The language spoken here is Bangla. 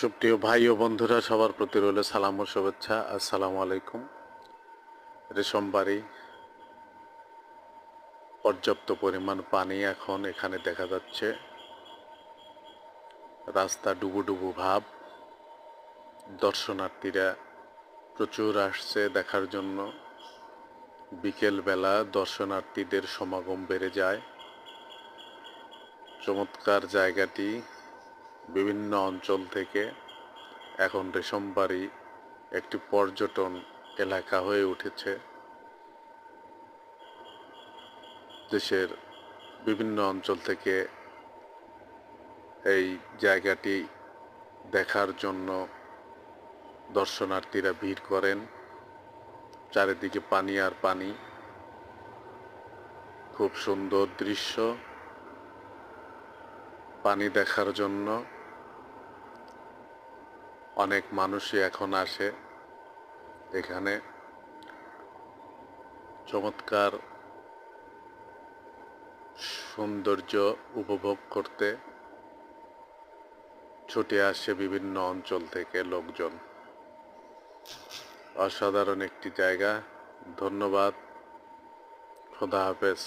সুপ্রিয় ভাই ও বন্ধুরা, সবার প্রতি রইল সালাম ও শুভেচ্ছা। আসসালামু আলাইকুম। রেশমবাড়ি পর্যাপ্ত পরিমাণ পানি এখন এখানে দেখা যাচ্ছে। রাস্তা ডুবু ডুবু ভাব। দর্শনার্থীরা প্রচুর আসছে দেখার জন্য। বিকেলবেলা দর্শনার্থীদের সমাগম বেড়ে যায়। চমৎকার জায়গাটি বিভিন্ন অঞ্চল থেকে এখন রেশমবাড়ি একটি পর্যটন এলাকা হয়ে উঠেছে। দেশের বিভিন্ন অঞ্চল থেকে এই জায়গাটি দেখার জন্য দর্শনার্থীরা ভিড় করেন। চারিদিকে পানি আর পানি। খুব সুন্দর দৃশ্য। পানি দেখার জন্য অনেক মানুষই এখন আসে এখানে। চমৎকার সৌন্দর্য উপভোগ করতে ছুটে আসে বিভিন্ন অঞ্চল থেকে লোকজন। অসাধারণ একটি জায়গা। ধন্যবাদ। খোদা হাফেজ।